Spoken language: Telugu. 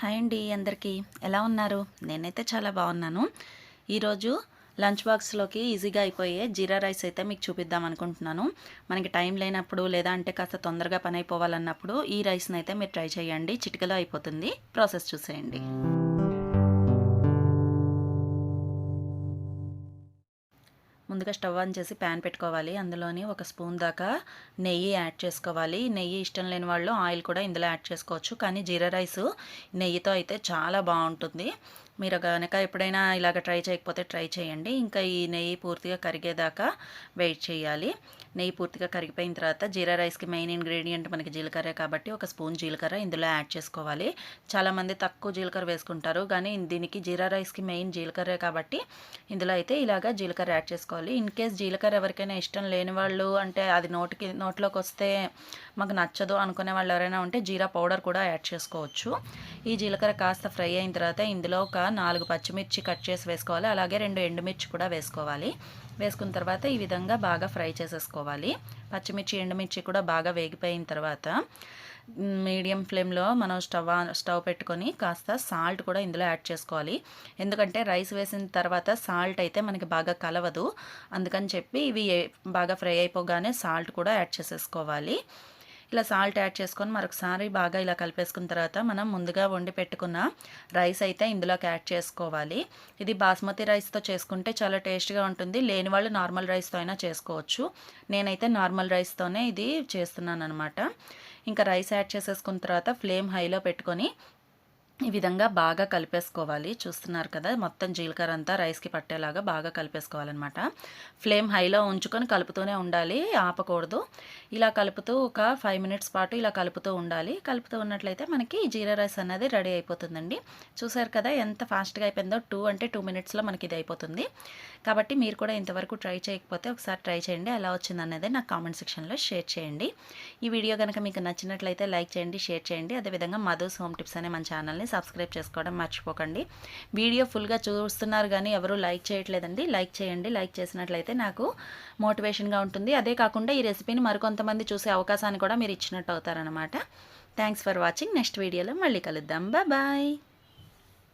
హాయ్ అండి అందరికీ. ఎలా ఉన్నారు? నేనైతే చాలా బాగున్నాను. ఈరోజు లంచ్ బాక్స్లోకి ఈజీగా అయిపోయే జీరా రైస్ అయితే మీకు చూపిద్దాం అనుకుంటున్నాను. మనకి టైం లేనప్పుడు లేదా అంటే కాస్త తొందరగా పని అయిపోవాలన్నప్పుడు ఈ రైస్ని అయితే మీరు ట్రై చేయండి. చిటికలో అయిపోతుంది. ప్రాసెస్ చూసేయండి. ముందుగా స్టవ్ ఆన్ చేసి ప్యాన్ పెట్టుకోవాలి. అందులోని ఒక స్పూన్ దాకా నెయ్యి యాడ్ చేసుకోవాలి. నెయ్యి ఇష్టం లేని వాళ్ళు ఆయిల్ కూడా ఇందులో యాడ్ చేసుకోవచ్చు. కానీ జీరా రైస్ నెయ్యితో అయితే చాలా బాగుంటుంది. మీరు కనుక ఎప్పుడైనా ఇలాగ ట్రై చేయకపోతే ట్రై చేయండి. ఇంకా ఈ నెయ్యి పూర్తిగా కరిగేదాకా వెయిట్ చేయాలి. నెయ్యి పూర్తిగా కరిగిపోయిన తర్వాత జీరా రైస్కి మెయిన్ ఇంగ్రీడియంట్ మనకి జీలకర్ర కాబట్టి ఒక స్పూన్ జీలకర్ర ఇందులో యాడ్ చేసుకోవాలి. చాలామంది తక్కువ జీలకర్ర వేసుకుంటారు. కానీ దీనికి జీరా రైస్కి మెయిన్ జీలకర్రే కాబట్టి ఇందులో అయితే ఇలాగ జీలకర్ర యాడ్ చేసుకోవాలి. ఇన్ కేస్ జీలకర్ర ఎవరికైనా ఇష్టం లేని వాళ్ళు అంటే అది నోటికి నోట్లోకి వస్తే మాకు నచ్చదు అనుకునే వాళ్ళు ఎవరైనా ఉంటే జీరా పౌడర్ కూడా యాడ్ చేసుకోవచ్చు. ఈ జీలకర్ర కాస్త ఫ్రై అయిన తర్వాత ఇందులో ఒక నాలుగు పచ్చిమిర్చి కట్ చేసి వేసుకోవాలి. అలాగే రెండు ఎండుమిర్చి కూడా వేసుకోవాలి. వేసుకున్న తర్వాత ఈ విధంగా బాగా ఫ్రై చేసేసుకోవాలి. పచ్చిమిర్చి ఎండుమిర్చి కూడా బాగా వేగిపోయిన తర్వాత మీడియం ఫ్లేమ్లో మనం స్టవ్ స్టవ్ పెట్టుకొని కాస్త సాల్ట్ కూడా ఇందులో యాడ్ చేసుకోవాలి. ఎందుకంటే రైస్ వేసిన తర్వాత సాల్ట్ అయితే మనకి బాగా కలవదు. అందుకని చెప్పి ఇవి బాగా ఫ్రై అయిపోగానే సాల్ట్ కూడా యాడ్ చేసేసుకోవాలి. ఇలా సాల్ట్ యాడ్ చేసుకొని మరొకసారి బాగా ఇలా కలిపేసుకున్న తర్వాత మనం ముందుగా వండి పెట్టుకున్న రైస్ అయితే ఇందులోకి యాడ్ చేసుకోవాలి. ఇది బాస్మతి రైస్తో చేసుకుంటే చాలా టేస్ట్గా ఉంటుంది. లేని వాళ్ళు నార్మల్ రైస్తో అయినా చేసుకోవచ్చు. నేనైతే నార్మల్ రైస్తోనే ఇది చేస్తున్నాను అనమాట ఇంకా రైస్ యాడ్ చేసేసుకున్న తర్వాత ఫ్లేమ్ హైలో పెట్టుకొని ఈ విధంగా బాగా కలిపేసుకోవాలి. చూస్తున్నారు కదా మొత్తం జీలకర్ర అంతా రైస్కి పట్టేలాగా బాగా కలిపేసుకోవాలన్నమాట. ఫ్లేమ్ హైలో ఉంచుకొని కలుపుతూనే ఉండాలి ఆపకూడదు. ఇలా కలుపుతూ ఒక ఫైవ్ మినిట్స్ పాటు ఇలా కలుపుతూ ఉండాలి. కలుపుతూ ఉన్నట్లయితే మనకి జీరా రైస్ అనేది రెడీ అయిపోతుందండి. చూసారు కదా ఎంత ఫాస్ట్గా అయిపోయిందో టూ అంటే టూ మినిట్స్లో మనకి ఇది అయిపోతుంది. కాబట్టి మీరు కూడా ఇంతవరకు ట్రై చేయకపోతే ఒకసారి ట్రై చేయండి. ఎలా వచ్చింది అనేది నాకు కామెంట్ సెక్షన్లో షేర్ చేయండి. ఈ వీడియో కనుక మీకు నచ్చినట్లయితే లైక్ చేయండి షేర్ చేయండి. అదేవిధంగా మధుస్ హోమ్ టిప్స్ అనే మన ఛానల్ని సబ్స్క్రైబ్ చేసుకోవడం మర్చిపోకండి. వీడియో ఫుల్గా చూస్తున్నారు కానీ ఎవరు లైక్ చేయట్లేదండి. లైక్ చేయండి. లైక్ చేసినట్లయితే నాకు మోటివేషన్గా ఉంటుంది. అదే కాకుండా ఈ రెసిపీని మరికొంతమంది చూసే అవకాశాన్ని కూడా మీరు ఇచ్చినట్టు అవుతారనమాట థ్యాంక్స్ ఫర్ వాచింగ్. నెక్స్ట్ వీడియోలో మళ్ళీ కలుద్దాం. బాయ్.